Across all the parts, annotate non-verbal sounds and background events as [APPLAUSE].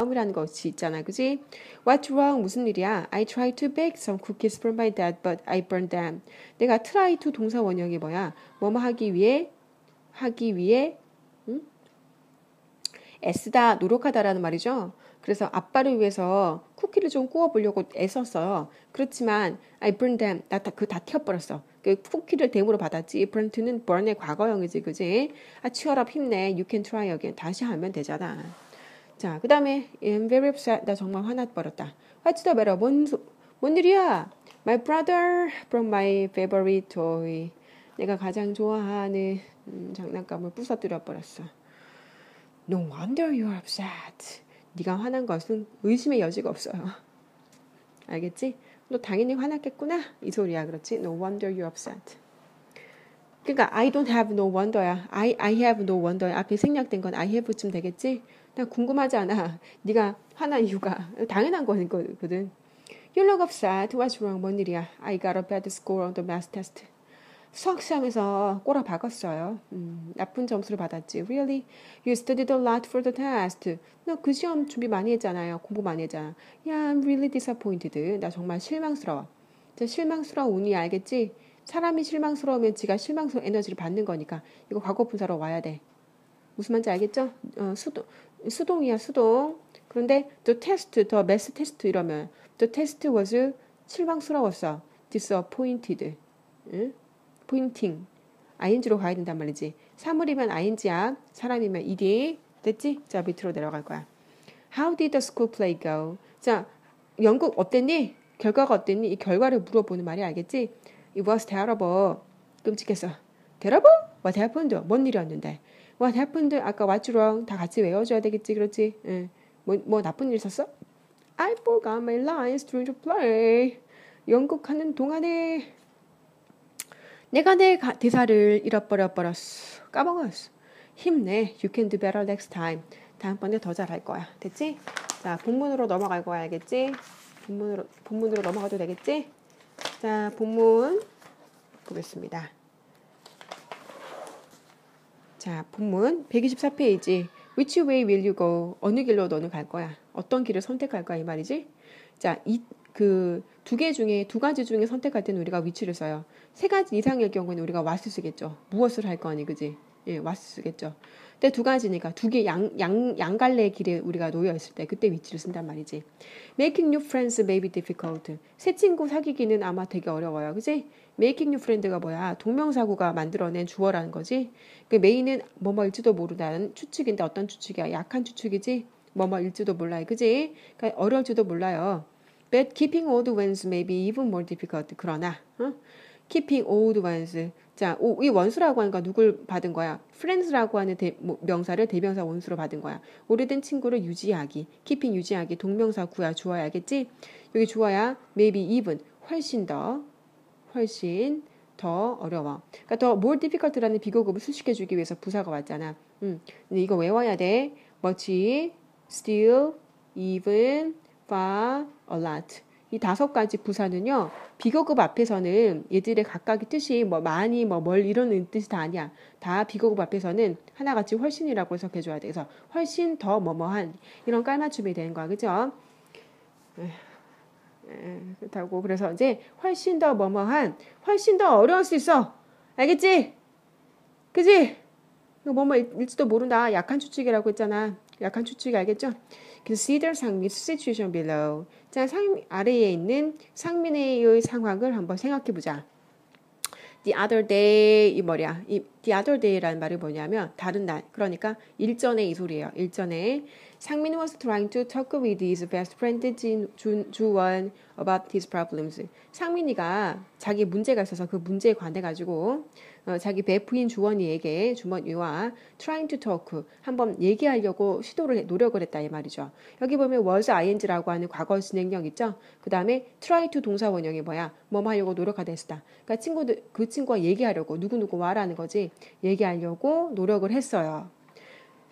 다음이라는 것이 있잖아, 그지? What's wrong? 무슨 일이야? I tried to bake some cookies for my dad, but I burned them. 내가 try to 동사 원형이 뭐야? 뭐뭐 하기 위해 하기 위해 응? 애쓰다 노력하다라는 말이죠. 그래서 아빠를 위해서 쿠키를 좀 구워보려고 애썼어요. 그렇지만 I burned them. 나그다 튀어버렸어. 그 쿠키를 댐으로 받았지. burned는 burn의 과거형이지, 그지? 아, 치열업 힘내. You can try again. 다시 하면 되잖아. 자, 그 다음에 I'm very upset. 나 정말 화났버렸다. What's the matter? 뭔, 뭔 일이야? My brother brought my favorite toy. 내가 가장 좋아하는 음, 장난감을 부서뜨려 버렸어. No wonder you're upset. 네가 화난 것은 의심의 여지가 없어요. 알겠지? 너 당연히 화났겠구나. 이 소리야. 그렇지? No wonder you're upset. 그러니까 I don't have no wonder야. I I have no wonder. 앞에 생략된 건 I have쯤 되겠지? 나 궁금하지 않아. [LAUGHS] 네가 화난 이유가 당연한 거거든. You look upset. What's wrong? 뭔 일이야? I got a bad score on the math test. 수학 시험에서 꼬라 박았어요. 음, 나쁜 점수를 받았지. Really? You studied a lot for the test. 너 그 시험 준비 많이 했잖아요. 공부 많이 했잖아. Yeah, I'm really disappointed. 나 정말 실망스러워. 자, 실망스러운 운이 알겠지? 사람이 실망스러우면 지가 실망스러운 에너지를 받는 거니까 이거 과거 분사로 와야 돼. 무슨 말인지 알겠죠? 어, 수동, 수동이야, 수동. 그런데 the test, the math test 이러면 the test was 실망스러웠어. disappointed. 응? pointing. ing로 가야 된단 말이지. 사물이면 ing야, 사람이면 ed. 됐지? 자, 밑으로 내려갈 거야. How did the school play go? 자, 영국 어땠니? 결과가 어땠니? 이 결과를 물어보는 말이 알겠지? It was terrible. 끔찍했어. terrible? What happened? 뭔 일이었는데? What happened? 아까 what's wrong? 다 같이 외워줘야 되겠지, 그렇지? 응. 뭐, 뭐 나쁜 일 있었어? I forgot my lines during the play. 연극하는 동안에 내가 내 가, 대사를 잃어버려 버렸어. 까먹었어. 힘내. You can do better next time. 다음번에 더 잘할 거야. 됐지? 자, 본문으로 넘어갈 거야. 알겠지? 본문으로, 본문으로 넘어가도 되겠지? 자, 본문 보겠습니다. 자, 본문 124페이지. Which way will you go? 어느 길로 너는 갈 거야? 어떤 길을 선택할 거야? 이 말이지? 자, 이, 그, 두 개 중에, 두 가지 중에 선택할 때는 우리가 위치를 써요. 세 가지 이상일 경우에는 우리가 what을 쓰겠죠. 무엇을 할 거니, 그지? 예, what을 쓰겠죠. 근데 두 가지니까 두 개 양, 양, 양갈래 길에 우리가 놓여 있을 때 그때 위치를 쓴단 말이지. Making new friends may be difficult. 새 친구 사귀기는 아마 되게 어려워요. 그지? Making new friend가 뭐야? 동명사구가 만들어낸 주어라는 거지. 그 메인은 뭐뭐일지도 모르다는 추측인데 어떤 추측이야? 약한 추측이지? 뭐뭐일지도 몰라요. 그지? 그러니까 어려울지도 몰라요. But keeping old ones may be even more difficult. 그러나, 어? keeping old ones. 자, 이 원수라고 하니까 누굴 받은 거야? friends라고 하는 대, 뭐, 명사를 대명사 원수로 받은 거야. 오래된 친구를 유지하기. keeping 유지하기. 동명사 구야. 주어야 알겠지? 여기 주어야 maybe even. 훨씬 더. 훨씬 더 어려워. 그러니까 더 more difficult라는 비교급을 수식해주기 위해서 부사가 왔잖아. 음, 근데 이거 외워야 돼. much, still, even, far, a lot. 이 다섯 가지 부사는요, 비교급 앞에서는 얘들의 각각의 뜻이 뭐 많이 뭐 뭘 이런 뜻이 다 아니야. 다 비교급 앞에서는 하나같이 훨씬이라고 해석해줘야 돼. 그래서 훨씬 더 뭐뭐한 이런 깔맞춤이 되는 거야. 그죠? 그렇다고 그래서 이제 훨씬 더 뭐뭐한 훨씬 더 어려울 수 있어. 알겠지? 그지? 이거 뭐뭐일지도 모른다. 약한 추측이라고 했잖아. 약한 추측이 알겠죠? Consider 상민's situation below. 자, 상 아래에 있는 상민의 상황을 한번 생각해 보자. The other day 이 뭐야? 이 the other day라는 말이 뭐냐면 다른 날. 그러니까 일전에 이 소리예요. 일전에 상민 was trying to talk with his best friend 주, 주원 about his problems. 상민이가 자기 문제가 있어서 그 문제에 관해 가지고 어, 자기 베프인 주원이에게 주머니와 trying to talk 한번 얘기하려고 시도를 노력을 했다 이 말이죠. 여기 보면 was ing라고 하는 과거 진행형 있죠. 그 다음에 try to 동사 원형이 뭐야? 뭐 하려고 노력하다 했다. 그러니까 친구들 그 친구와 얘기하려고 누구 누구 와라는 거지. 얘기하려고 노력을 했어요.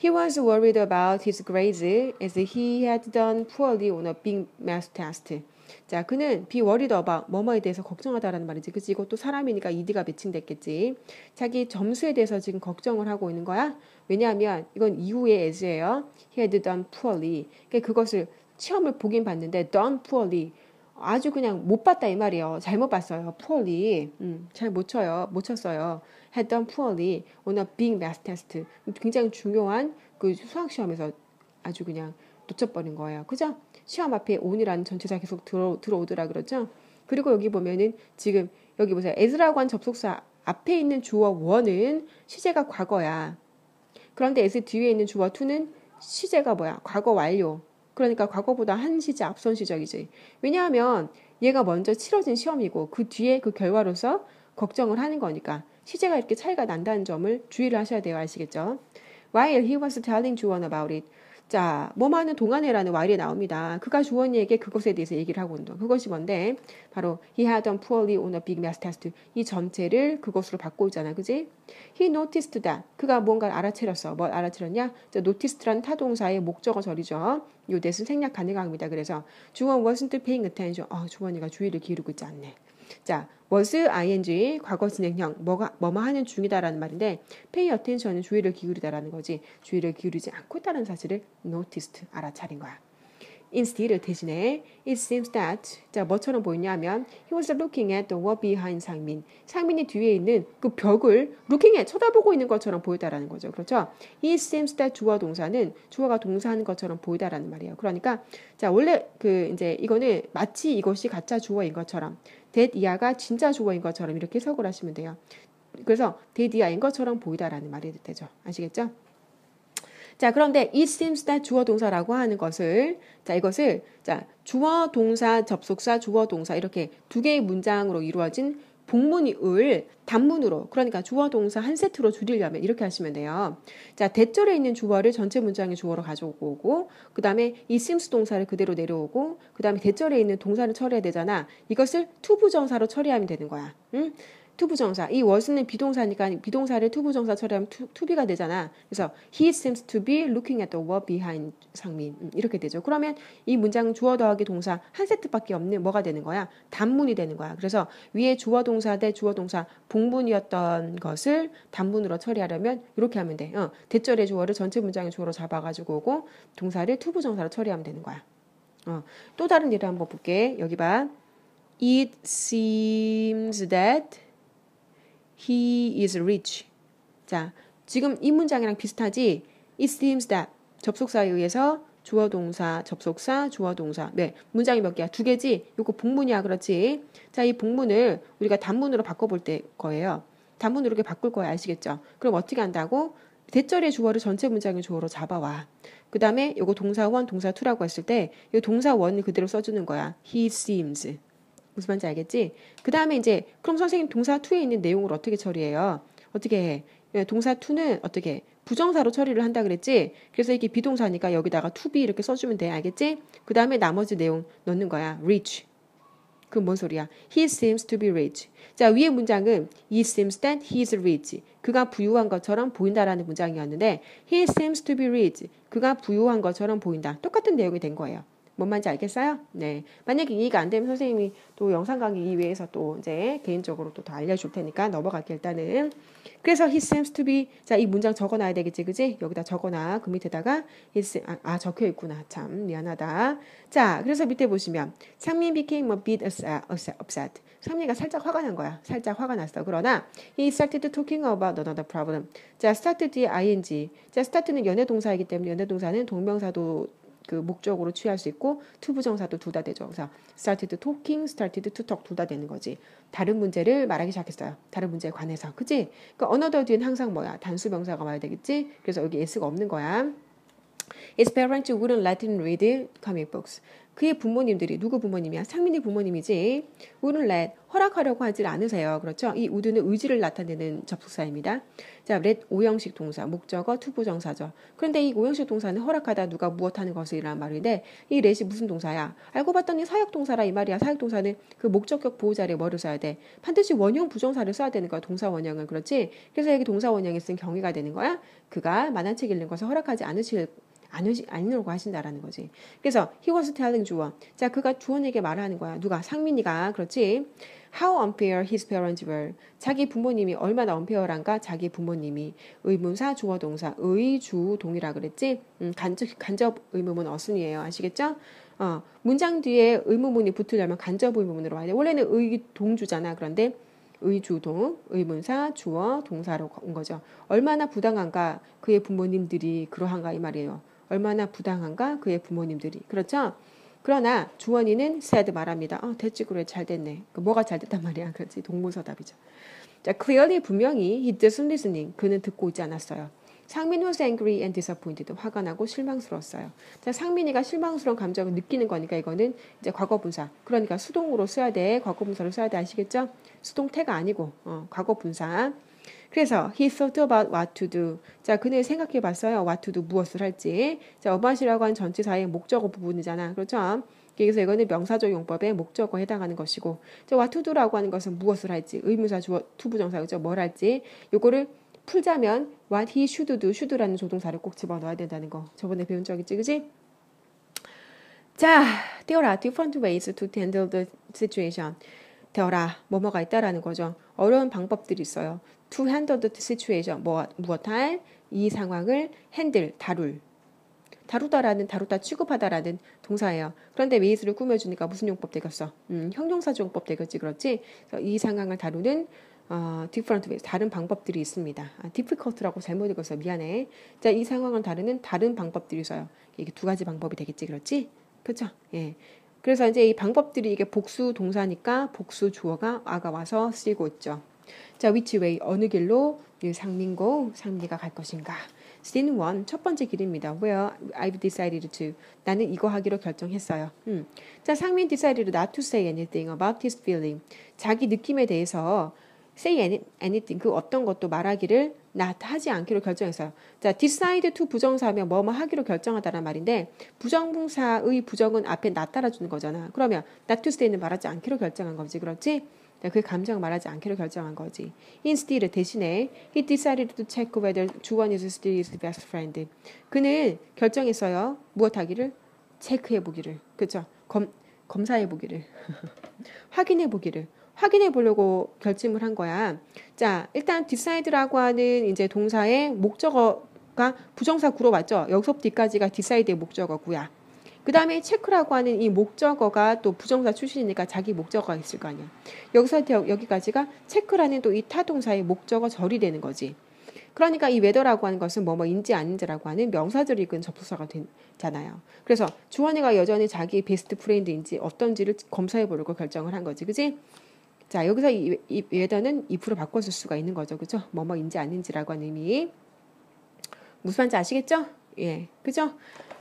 He was worried about his grades as he had done poorly on a big math test. 자, 그는 비 워리더바 뭐뭐에 대해서 걱정하다라는 말이지. 그치? 이것도 사람이니까 이디가 매칭됐겠지. 자기 점수에 대해서 지금 걱정을 하고 있는 거야. 왜냐하면 이건 이후의 as예요. He had done poorly. 그러니까 그것을 시험을 보긴 봤는데 done poorly. 아주 그냥 못 봤다 이 말이에요. 잘못 봤어요. poorly. 음, 잘 못 쳐요. 못 쳤어요. Poorly on a big math test. 굉장히 중요한 그 수학 시험에서 아주 그냥 놓쳐버린 거예요. 그죠? 시험 앞에 on이라는 전체사 계속 들어, 들어오더라 그러죠? 그리고 여기 보면은 지금 여기 보세요. as라고 한 접속사 앞에 있는 주어 원은 시제가 과거야. 그런데 s 뒤에 있는 주어 to는 시제가 뭐야? 과거 완료. 그러니까 과거보다 한 시제 앞선 시적이지. 왜냐하면 얘가 먼저 치러진 시험이고 그 뒤에 그 결과로서 걱정을 하는 거니까 시제가 이렇게 차이가 난다는 점을 주의를 하셔야 돼요. 아시겠죠? While he was telling Juan about it, 자, 뭐뭐하는 동안에라는 while이 나옵니다. 그가 주원이에게 그것에 대해서 얘기를 하고 있는 그것이 뭔데? 바로 he had done poorly on a big math test. 이 전체를 그것으로 받고 있잖아. 그지? he noticed that. 그가 뭔가를 알아채렸어. 뭘 알아채렸냐? 자, noticed라는 타동사의 목적어 절이죠. 요 that은 생략 가능합니다. 그래서 주원 wasn't paying attention. 아, 주원이가 주의를 기울이고 있지 않네. 자, was ing 과거 진행형 뭐가 뭐뭐 하는 중이다라는 말인데 pay attention은 주의를 기울이다라는 거지 주의를 기울이지 않고 있다는 사실을 noticed 알아차린 거야. Instead 대신에. It seems that 자 뭐처럼 보이냐면 he was looking at the wall behind 상민 상민이 뒤에 있는 그 벽을 looking at 쳐다보고 있는 것처럼 보이다라는 거죠. 그렇죠? It seems that 주어 동사는 주어가 동사하는 것처럼 보이다라는 말이에요. 그러니까 자 원래 그 이제 이거는 마치 이것이 가짜 주어인 것처럼 that 이하가 진짜 주어인 것처럼 이렇게 해석을 하시면 돼요. 그래서 that 이하인 것처럼 보이다라는 말이 되죠. 아시겠죠 자, 그런데 it seems that 주어 동사라고 하는 것을 자, 이것을 자, 주어 동사 접속사 주어 동사 이렇게 두 개의 문장으로 이루어진 복문을 단문으로 그러니까 주어 동사 한 세트로 줄이려면 이렇게 하시면 돼요. 자, 대절에 있는 주어를 전체 문장의 주어로 가져오고 그다음에 이 seems 동사를 그대로 내려오고 그다음에 대절에 있는 동사를 처리해야 되잖아. 이것을 투부정사로 처리하면 되는 거야. 응? 투부정사. 이 was는 비동사니까 비동사를 투부정사 처리하면 투, 투비가 되잖아. 그래서 he seems to be looking at the wall behind 상민. 음, 이렇게 되죠. 그러면 이 문장 주어 더하기 동사 한 세트밖에 없는 뭐가 되는 거야? 단문이 되는 거야. 그래서 위에 주어 동사 대 주어 동사 봉문이었던 것을 단문으로 처리하려면 이렇게 하면 돼. 어, 대절의 주어를 전체 문장의 주어로 잡아가지고 오고 동사를 투부정사로 처리하면 되는 거야. 어, 또 다른 예를 한번 볼게. 여기 봐. It seems that He is rich. 자, 지금 이 문장이랑 비슷하지? It seems that 접속사에 의해서 주어 동사, 접속사, 주어 동사. 네, 문장이 몇 개야? 두 개지? 요거 복문이야, 그렇지? 자, 이 복문을 우리가 단문으로 바꿔볼 때 거예요. 단문으로 이렇게 바꿀 거야, 아시겠죠? 그럼 어떻게 한다고? 대절의 주어를 전체 문장의 주어로 잡아와. 그 다음에 요거 동사 원, 동사 투라고 했을 때, 이 동사 원을 그대로 써주는 거야. He seems. 무슨 말인지 알겠지? 그 다음에 이제 그럼 선생님 동사 투에 있는 내용을 어떻게 처리해요? 어떻게 해? 예, 동사 투는 어떻게 부정사로 처리를 한다 그랬지? 그래서 이게 비동사니까 여기다가 to be 이렇게 써주면 돼. 알겠지? 그 다음에 나머지 내용 넣는 거야. rich. 그뭔 소리야? He seems to be rich. 자, 위의 문장은 He seems that he is rich. 그가 부유한 것처럼 보인다라는 문장이었는데 He seems to be rich. 그가 부유한 것처럼 보인다. 똑같은 내용이 된 거예요. 뭔 말인지 알겠어요? 네. 만약에 이해가 안 되면 선생님이 또 영상 강의 이외에서 또 이제 개인적으로 또 더 알려줄 테니까 넘어갈게 일단은. 그래서 he seems to be 자 이 문장 적어놔야 되겠지 그지? 여기다 적어놔 그 밑에다가 he seems, 아, 아 적혀 있구나 참 미안하다. 자 그래서 밑에 보시면 상민 became a bit upset. 상민이가 살짝 화가 난 거야. 살짝 화가 났어. 그러나 he started talking about another problem. 자 started 뒤에 ing. 자 start는 연애 동사이기 때문에 연애 동사는 동명사도 그 목적으로 취할 수 있고 투부정사도 둘 다 되죠. 그래서 started talking, started to talk 둘 다 되는 거지. 다른 문제를 말하기 시작했어요. 다른 문제에 관해서. 그치? 그러니까 another 뒤엔 항상 뭐야? 단수 명사가 와야 되겠지? 그래서 여기 s가 없는 거야. His parents wouldn't let him read comic books. 그의 부모님들이 누구 부모님이야? 상민이 부모님이지. wouldn't let 허락하려고 하질 않으세요. 그렇죠? 이 would는 의지를 나타내는 접속사입니다. 자, let 오형식 동사, 목적어, 투부정사죠. 그런데 이 오형식 동사는 허락하다 누가 무엇하는 것이라는 말인데 이 let이 무슨 동사야? 알고 봤더니 사역 동사라 이 말이야. 사역 동사는 그 목적격 보호 자리에 뭐를 써야 돼? 반드시 원형 부정사를 써야 되는 거야. 동사 원형을 그렇지? 그래서 여기 동사 원형에 쓴 경위가 되는 거야. 그가 만한 책 읽는 것을 허락하지 않으실 안 오지 안 오려고 하신다라는 거지. 그래서 he was telling 주원. 자, 그가 주원에게 말하는 거야. 누가 상민이가 그렇지. How unfair his parents were. 자기 부모님이 얼마나 unfair한가? 자기 부모님이 의문사 주어 동사 의 주 동이라 그랬지. 음, 간접 간접 의문문 어순이에요. 아시겠죠? 어, 문장 뒤에 의문문이 붙으려면 간접 의문문으로 와야 돼. 원래는 의 동주잖아. 그런데 의주동, 의문사, 주어, 동사로 온 거죠. 얼마나 부당한가 그의 부모님들이 그러한가 이 말이에요. 얼마나 부당한가 그의 부모님들이. 그렇죠? 그러나 주원이는 said 말합니다. 어, 됐지 그래 잘 됐네. 그 뭐가 잘 됐단 말이야. 그렇지 동문서답이죠. 자, clearly 분명히 he doesn't listening. 그는 듣고 있지 않았어요. 상민 was angry and disappointed. 화가 나고 실망스러웠어요. 자, 상민이가 실망스러운 감정을 느끼는 거니까 이거는 이제 과거분사. 그러니까 수동으로 써야 돼. 과거분사로 써야 돼. 아시겠죠? 수동태가 아니고 어, 과거분사. 그래서 he thought about what to do. 자, 그는 생각해 봤어요. what to do 무엇을 할지. 자, about이라고 한 전치사의 목적어 부분이잖아. 그렇죠? 그래서 이거는 명사적 용법의 목적어에 해당하는 것이고, 자, what to do라고 하는 것은 무엇을 할지, 의문사 주어 투부정사 그죠? 뭘 할지, 요거를 풀자면 what he should do, should라는 조동사를 꼭 집어넣어야 된다는 거. 저번에 배운 적 있지, 그지? 자, there are different ways to handle the situation. 되어라 뭐뭐가 있다라는 거죠. 어려운 방법들이 있어요. To handle the situation 뭐 무엇할 이 상황을 핸들 다룰 다루다라는 다루다 취급하다라는 동사예요. 그런데 웨이즈를 꾸며주니까 무슨 용법 되겠어? 음, 형용사조 용법 되겠지, 그렇지? 이 상황을 다루는 어, different ways 다른 방법들이 있습니다. 아, difficult라고 잘못 읽었어 미안해. 자, 이 상황을 다루는 다른 방법들이 있어요. 이게 두 가지 방법이 되겠지, 그렇지? 그렇죠? 예. 그래서 이제 이 방법들이 이게 복수 동사니까 복수 주어가 아가 와서 쓰이고 있죠. 자, which way 어느 길로 상민고 상민이가 갈 것인가? Scene 1, 첫 번째 길입니다. Where I've decided to. 나는 이거 하기로 결정했어요. 음. 자, 상민 decided not to say anything about his feeling. 자기 느낌에 대해서 say anything, 그 어떤 것도 말하기를 not 하지 않기로 결정했어요. 자, decide to 부정사면 뭐뭐 하기로 결정하다란 말인데 부정사의 부정은 앞에 not 따라주는 거잖아. 그러면 not to say는 말하지 않기로 결정한 거지. 그렇지? 그 감정을 말하지 않기로 결정한 거지. Instead 대신에 he decided to check whether 주원 is still his best friend. 그는 결정했어요. 무엇하기를 체크해 보기를. 그죠? 검 검사해 [LAUGHS] 보기를. 확인해 보기를. 확인해 보려고 결심을 한 거야. 자, 일단 decide라고 하는 이제 동사의 목적어가 부정사 구로 맞죠? 여기서부터 뒤까지가 decide의 목적어구야. 그 다음에 체크라고 하는 이 목적어가 또 부정사 출신이니까 자기 목적어가 있을 거 아니야. 여기서 여기까지가 체크라는 또 이 타동사의 목적어 절이 되는 거지. 그러니까 이 웨더라고 하는 것은 뭐뭐인지 아닌지라고 하는 명사절 이근 접속사가 되잖아요. 그래서 주원이가 여전히 자기 베스트 프렌드인지 어떤지를 검사해 보려고 결정을 한 거지. 그지? 자, 여기서 이, 이 웨더는 if로 바꿔줄 수가 있는 거죠. 그죠? 뭐뭐인지 아닌지라고 하는 의미. 무슨 말인지 아시겠죠? 예. 그죠?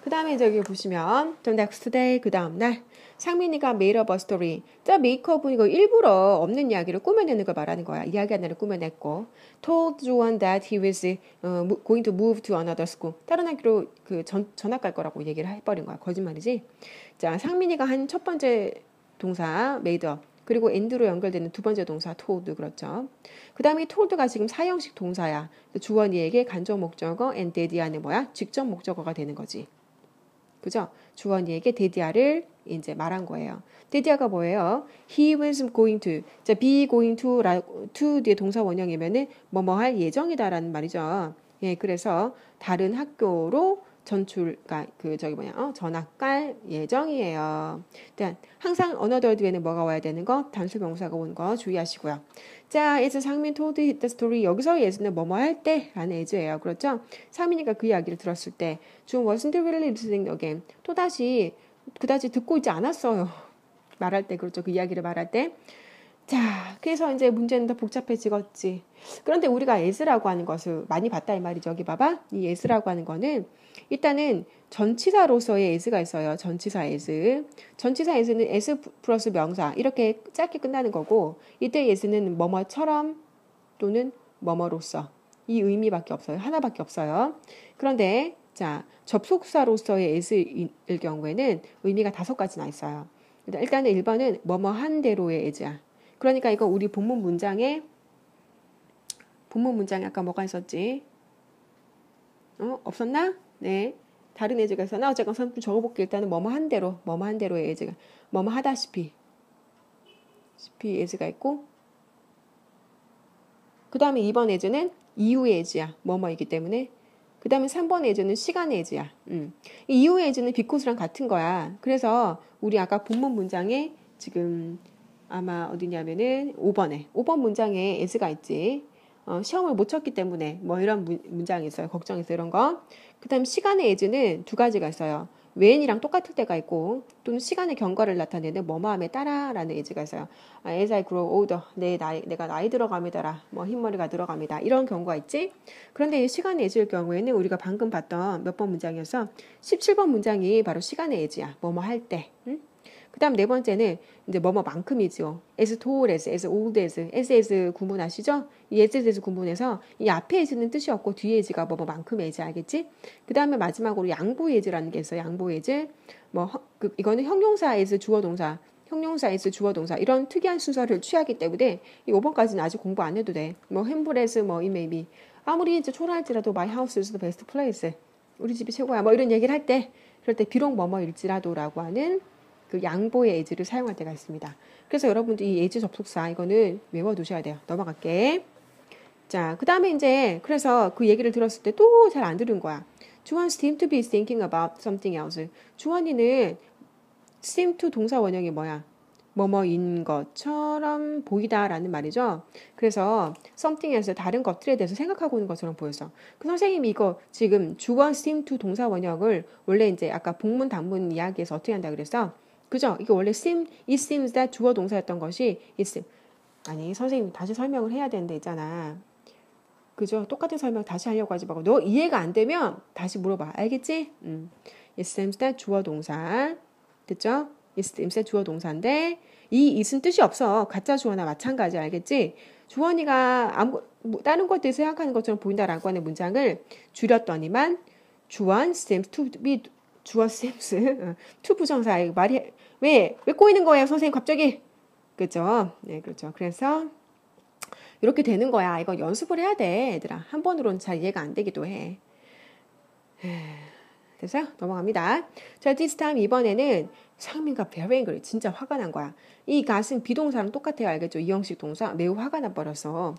그 다음에 저기 보시면 the next day 그 다음 날 상민이가 made up a story. 자, up 이거 일부러 없는 이야기를 꾸며내는 걸 말하는 거야. 이야기 하나를 꾸며냈고 told Joan that he was uh, going to move to another school. 다른 학교로 그 전, 전학 갈 거라고 얘기를 해버린 거야. 거짓말이지. 자, 상민이가 한 첫 번째 동사 made up. 그리고 end로 연결되는 두 번째 동사 told 그렇죠. 그 다음에 told가 지금 사형식 동사야. 주원이에게 간접 목적어 and 안에 뭐야? 직접 목적어가 되는 거지. 그죠? 주원이에게 데디아를 이제 말한 거예요. 데디아가 뭐예요? He was going to. 자, be going to, to 뒤에 동사 원형이면은 뭐뭐 할 예정이다라는 말이죠. 예, 그래서 다른 학교로 전출, 그러니까 그 저기 뭐냐, 어, 전학 갈 예정이에요. 일단 항상 언어들 뒤에는 뭐가 와야 되는 거, 단수 명사가 온 거 주의하시고요. 자, 에서 상민 told the story 여기서 예수는 뭐뭐 할 때라는 애즈예요. 그렇죠? 상민이가 그 이야기를 들었을 때, 좀 wasn't really listening again. 또 다시 그다지 듣고 있지 않았어요. [LAUGHS] 말할 때 그렇죠. 그 이야기를 말할 때. 자, 그래서 이제 문제는 더 복잡해지겠지. 그런데 우리가 에스라고 하는 것을 많이 봤다 이 말이죠. 여기 봐봐. 이 에스라고 하는 거는 일단은 전치사로서의 에스가 있어요. 전치사 에스. 전치사 에스는 에스 플러스 명사 이렇게 짧게 끝나는 거고 이때 에스는 뭐뭐처럼 또는 뭐뭐로서 이 의미밖에 없어요. 하나밖에 없어요. 그런데 자 접속사로서의 에스일 경우에는 의미가 다섯 가지나 있어요. 일단은 1번은 뭐뭐한 대로의 에즈야. 그러니까 이거 우리 본문 문장에 본문 문장에 아까 뭐가 있었지? 어, 없었나? 네. 다른 as가 있어. 나 어쨌건 선 적어볼게. 일단은 뭐뭐 한 대로, 뭐뭐 한 대로의 as가. 뭐뭐 하다시피. 시피 as가 있고. 그 다음에 2번 as는 이후의 as야. 뭐뭐이기 때문에. 그 다음에 3번 as는 시간의 as야. 음. 이후의 as는 비코스랑 같은 거야. 그래서 우리 아까 본문 문장에 지금 아마 어디냐면은 5번에 5번 문장에 s가 있지. 어, 시험을 못 쳤기 때문에 뭐 이런 문, 문장이 있어요. 걱정했어요. 이런 거. 그 다음 시간의 as는 두 가지가 있어요. when이랑 똑같을 때가 있고 또는 시간의 경과를 나타내는 뭐뭐함에 따라라는 예지가 있어요. 아, as I grow older, 내 나이, 내가 나이 들어감에 따라 뭐 흰머리가 들어갑니다. 이런 경우가 있지. 그런데 이 시간의 예지일 경우에는 우리가 방금 봤던 몇 번 문장이어서 17번 문장이 바로 시간의 예지야. 뭐뭐 할 때. 응? 그 다음 네 번째는 이제 뭐뭐만큼이죠. as tall as, as old as, as as 구문 아시죠? 이 as as 구문에서 이 앞에 as는 뜻이 없고 뒤에 as가 뭐뭐만큼 as 알겠지? 그 다음에 마지막으로 양보 as라는 게 있어요. 양보 as. 뭐 그, 이거는 형용사 as 주어 동사. 형용사 as 주어 동사 이런 특이한 순서를 취하기 때문에 이 5번까지는 아직 공부 안 해도 돼. 뭐 햄브레스 뭐 이메이비 아무리 이제 초라할지라도 my house is the best place. 우리 집이 최고야. 뭐 이런 얘기를 할 때 그럴 때 비록 뭐뭐일지라도라고 하는 그 양보의 예지를 사용할 때가 있습니다. 그래서 여러분들 이 예지 접속사 이거는 외워 두셔야 돼요. 넘어갈게. 자, 그 다음에 이제 그래서 그 얘기를 들었을 때 또 잘 안 들은 거야. 주원 seem to be thinking about something else. 주원이는 seem to 동사 원형이 뭐야? 뭐뭐인 것처럼 보이다라는 말이죠. 그래서 something에서 다른 것들에 대해서 생각하고 있는 것처럼 보였어. 그 선생님이 이거 지금 주원 seem to 동사 원형을 원래 이제 아까 복문 단문 이야기에서 어떻게 한다 그랬어? 그죠? 이게 원래 seem, it seems that 주어 동사였던 것이 it seems. 아니 선생님 다시 설명을 해야 되는데 있잖아. 그죠? 똑같은 설명 다시 하려고 하지 말고 너 이해가 안 되면 다시 물어봐. 알겠지? 음. it seems that 주어 동사. 됐죠? it seems that 주어 동사인데 이 it은 뜻이 없어. 가짜 주어나 마찬가지 알겠지? 주원이가 아무 뭐 다른 것들 생각하는 것처럼 보인다라고 하는 문장을 줄였더니만 주원 seems to be 주어 seems to 부정사 말이 왜? 왜 꼬이는 거예요, 선생님? 갑자기. 그죠? 네, 그렇죠. 그래서 이렇게 되는 거야. 이거 연습을 해야 돼, 얘들아. 한 번으로는 잘 이해가 안 되기도 해. 됐어요? 넘어갑니다. 자, this time 이번에는 상민과 very angry. 진짜 화가 난 거야. 이 gat은 비동사랑 똑같아요. 알겠죠? 이형식 동사. 매우 화가 나버렸어.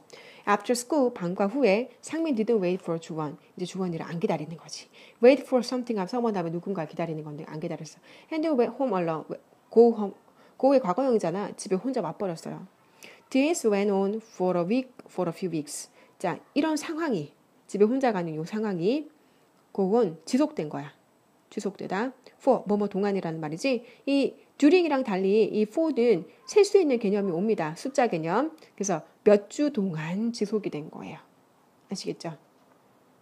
After school, 방과 후에 상민 didn't wait for 주원. 이제 주원이를 안 기다리는 거지. Wait for something 하면 서원 다음에 누군가 기다리는 건데 안 기다렸어. And went home alone. go home. go의 과거형이잖아. 집에 혼자 맞버렸어요. This went on for a week, for a few weeks. 자, 이런 상황이 집에 혼자 가는 이 상황이 그건 지속된 거야. 지속되다. for 뭐뭐 동안이라는 말이지. 이 during이랑 달리 이 for는 셀 수 있는 개념이 옵니다. 숫자 개념. 그래서 몇 주 동안 지속이 된 거예요. 아시겠죠?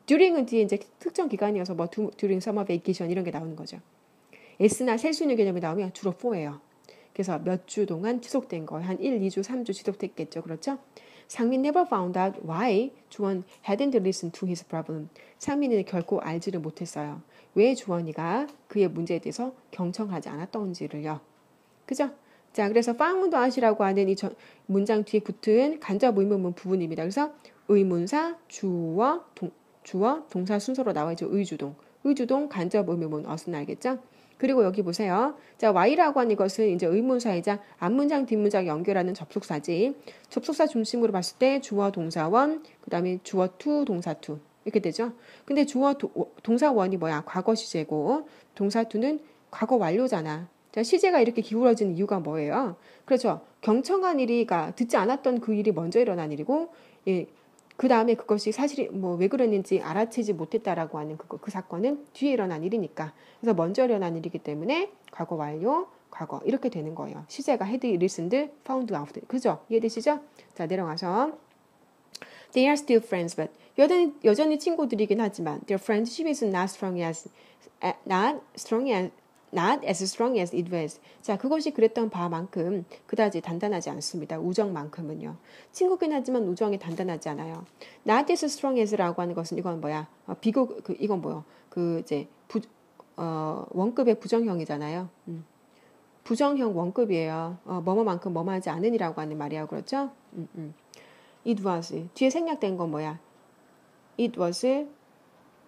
during은 뒤에 이제 특정 기간이어서 뭐 during summer vacation 이런 게 나오는 거죠. s나 셀 수 있는 개념이 나오면 주로 for예요. 그래서 몇 주 동안 지속된 거예요. 한 1, 2주, 3주 지속됐겠죠. 그렇죠? 상민 never found out why 주원 hadn't listened to his problem. 상민은 결코 알지를 못했어요. 왜 주원이가 그의 문제에 대해서 경청하지 않았던지를요. 그죠? 자, 그래서 found out이라고 하는 이 전, 문장 뒤에 붙은 간접 의문문 부분입니다. 그래서 의문사, 주어, 동, 주어, 동사 순서로 나와 있죠. 의주동. 의주동, 간접 의문문, 어순 알겠죠? 그리고 여기 보세요. 자, Y라고 하는 것은 이제 의문사이자 앞문장, 뒷문장 연결하는 접속사지. 접속사 중심으로 봤을 때 주어, 동사원, 그 다음에 주어 투, 동사 투. 이렇게 되죠. 근데 주어 도, 동사 원이 뭐야? 과거 시제고 동사 투는 과거 완료잖아. 자, 시제가 이렇게 기울어지는 이유가 뭐예요? 그렇죠. 경청한 일이가 듣지 않았던 그 일이 먼저 일어난 일이고 예, 그 다음에 그것이 사실이 뭐 왜 그랬는지 알아채지 못했다라고 하는 그거 그 사건은 뒤에 일어난 일이니까 그래서 먼저 일어난 일이기 때문에 과거 완료 과거 이렇게 되는 거예요. 시제가 had listened, found out 그죠? 이해되시죠? 자 내려가서 They are still friends, but 여전히, 여전히 친구들이긴 하지만 their friendship is not strong as not strong as not as strong as it was. 자, 그것이 그랬던 바만큼 그다지 단단하지 않습니다. 우정만큼은요. 친구긴 하지만 우정이 단단하지 않아요. not as strong as라고 하는 것은 이건 뭐야? 어, 비교 그 이건 뭐요? 그 이제 부, 어, 원급의 부정형이잖아요. 음. 부정형 원급이에요. 어, 뭐뭐만큼 뭐뭐하지 않으니라고 하는 말이야. 그렇죠? 음, 음. it was 뒤에 생략된 건 뭐야? it was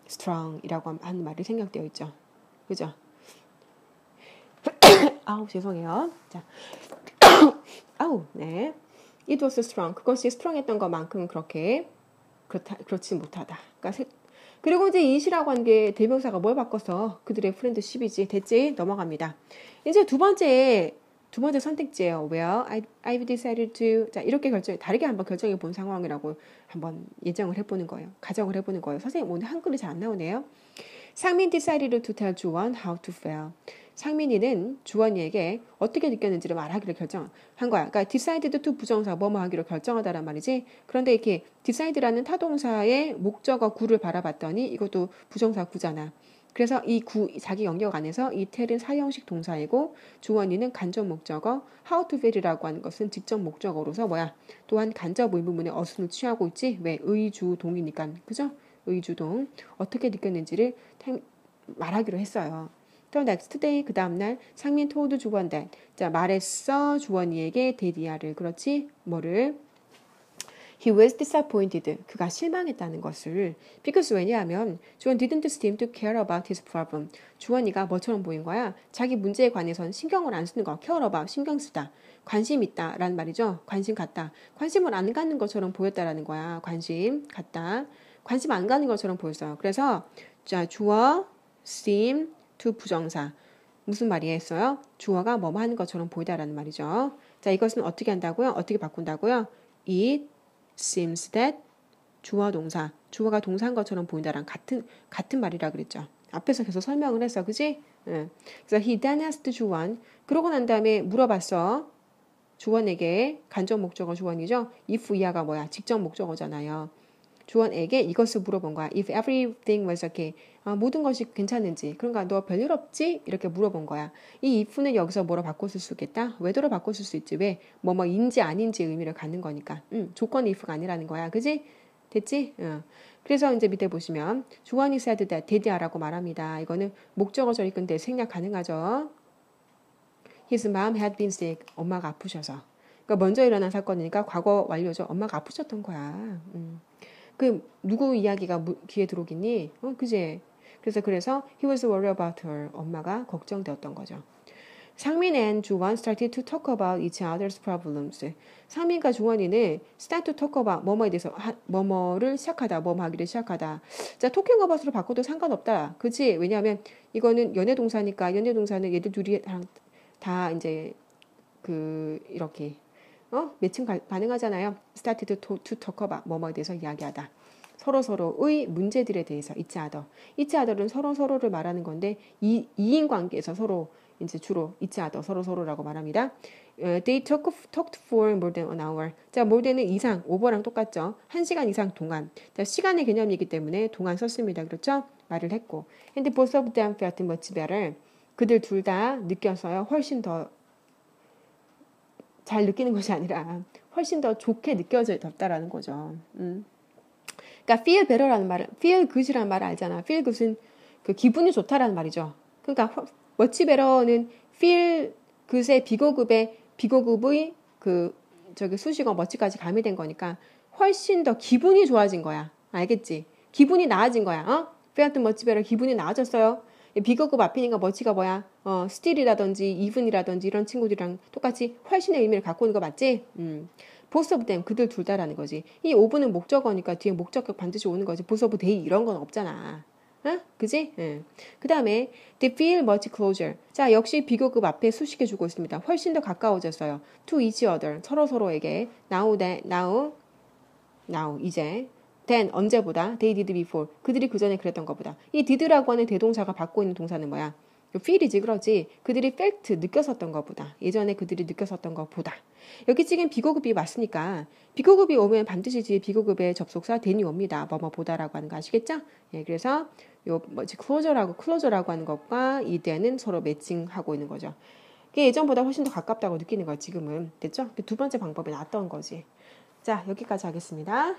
strong이라고 하는 말이 생략되어 있죠. 그죠? 아우 죄송해요. 자, [COUGHS] 아우 네. It was strong. 그것이 strong했던 것만큼 그렇게 그렇다 그렇지 못하다. 그러니까 그리고 이제 이시라고 한 게 대명사가 뭘 바꿔서 그들의 프렌드십이지 됐지 넘어갑니다. 이제 두 번째 두 번째 선택지예요. Well, I, I've decided to 자 이렇게 결정 다르게 한번 결정해 본 상황이라고 한번 예정을 해보는 거예요. 가정을 해보는 거예요. 선생님 오늘 한글이 잘 안 나오네요. 상민 decided to tell 주원 how to feel. 상민이는 주원이에게 어떻게 느꼈는지를 말하기를 결정한 거야. 그러니까 decided to 부정사 뭐뭐 하기로 결정하다란 말이지. 그런데 이렇게 decide라는 타동사의 목적어 구를 바라봤더니 이것도 부정사 구잖아. 그래서 이 구, 자기 영역 안에서 이 텔은 사형식 동사이고 주원이는 간접 목적어, how to feel이라고 하는 것은 직접 목적어로서 뭐야? 또한 간접 의문문의 어순을 취하고 있지? 왜? 의주동이니까. 그죠? 의주동. 어떻게 느꼈는지를 말하기로 했어요. 또 next 그 다음날 상민 토드 주원단 자 말했어 주원이에게 데디아를 그렇지 뭐를 He was disappointed. 그가 실망했다는 것을. Because 왜냐하면 주원 didn't seem to care about his problem. 주원이가 뭐처럼 보인 거야? 자기 문제에 관해선 신경을 안 쓰는 거. care about 신경 쓰다. 관심 있다 라는 말이죠. 관심 갖다. 관심을 안 갖는 것처럼 보였다라는 거야. 관심 갖다. 관심 안 가는 것처럼 보였어요. 그래서 자 주어 seem to 부정사. 무슨 말이 했어요? 주어가 뭐뭐 하는 것처럼 보이다라는 말이죠. 자, 이것은 어떻게 한다고요? 어떻게 바꾼다고요? It seems that 주어 동사. 주어가 동사인 것처럼 보인다랑 같은 같은 말이라 그랬죠. 앞에서 계속 설명을 했어. 그지? 응. 그래서 he then asked 주원. 그러고 난 다음에 물어봤어. 주원에게 간접 목적어 주원이죠. if 이하가 뭐야? 직접 목적어잖아요. 주원에게 이것을 물어본 거야. If everything was okay. 아, 모든 것이 괜찮은지. 그러니까 너 별일 없지? 이렇게 물어본 거야. 이 if는 여기서 뭐로 바꿨을 수 있겠다? 외도로 바꿨을 수 있지. 왜? 뭐뭐인지 아닌지 의미를 갖는 거니까. 음, 조건 if가 아니라는 거야. 그지? 됐지? 어. 그래서 이제 밑에 보시면 주원이 that 데디아라고 말합니다. 이거는 목적어 절 이 근데 생략 가능하죠. His mom had been sick. 엄마가 아프셔서. 그러니까 먼저 일어난 사건이니까 과거 완료죠. 엄마가 아프셨던 거야. 음. 그 누구 이야기가 귀에 들어오겠니? 어, 그제. 그래서 그래서 he was worried about her. 엄마가 걱정되었던 거죠. 상민 and 주원 started to talk about each other's problems. 상민과 주원이는 start to talk about 뭐뭐에 대해서 하, 뭐뭐를 시작하다, 뭐뭐 하기를 시작하다. 자, talking about로 바꿔도 상관없다. 그치? 왜냐하면 이거는 연애 동사니까 연애 동사는 얘들 둘이 다 이제 그 이렇게 어? 매칭 가능하잖아요. started to, to talk about 뭐뭐에 대해서 이야기하다. 서로 서로의 문제들에 대해서 있지 하더. 있지 하더는 서로 서로를 말하는 건데 이 이인 관계에서 서로 이제 주로 있지 하더 서로 서로라고 말합니다. Uh, they talk, talked for more than an hour. 자, more than은 이상, 오버랑 똑같죠. 한 시간 이상 동안. 자, 시간의 개념이기 때문에 동안 썼습니다. 그렇죠? 말을 했고. And both of them felt much better. 그들 둘 다 느꼈어요. 훨씬 더 잘 느끼는 것이 아니라 훨씬 더 좋게 느껴졌다라는 거죠. 음. 그러니까 feel better라는 말은 feel good이라는 말을 알잖아. feel good은 그 기분이 좋다라는 말이죠. 그러니까 much better는 feel good의 비고급의 비고급의 그 저기 수식어 much까지 가미된 거니까 훨씬 더 기분이 좋아진 거야. 알겠지? 기분이 나아진 거야. 어? felt much better 기분이 나아졌어요. 비거급 앞이니까 머치가 뭐야? 어, 스틸이라든지 이븐이라든지 이런 친구들이랑 똑같이 훨씬의 의미를 갖고 있는 거 맞지? 음. 보스 오브 댐 그들 둘 다라는 거지. 이 오브는 목적어니까 뒤에 목적격 반드시 오는 거지. 보스 오브 데이 이런 건 없잖아. 어? 그지? 예. 그 다음에 they feel much closer. 자, 역시 비교급 앞에 수식해 주고 있습니다. 훨씬 더 가까워졌어요. to each other. 서로 서로에게 now that now now 이제 than 언제보다 they did before 그들이 그 전에 그랬던 것보다 이 did라고 하는 대동사가 받고 있는 동사는 뭐야? feel이지 그러지 그들이 felt 느꼈었던 것보다 예전에 그들이 느꼈었던 것보다 여기 지금 비고급이 맞으니까 비고급이 오면 반드시 뒤에 비고급의 접속사 then이 옵니다 뭐뭐 보다라고 하는 거 아시겠죠? 예, 그래서 요 뭐지 closer라고 closer라고 하는 것과 이 then은 서로 매칭하고 있는 거죠. 그게 예전보다 훨씬 더 가깝다고 느끼는 거야 지금은 됐죠? 두 번째 방법이 낫던 거지. 자 여기까지 하겠습니다.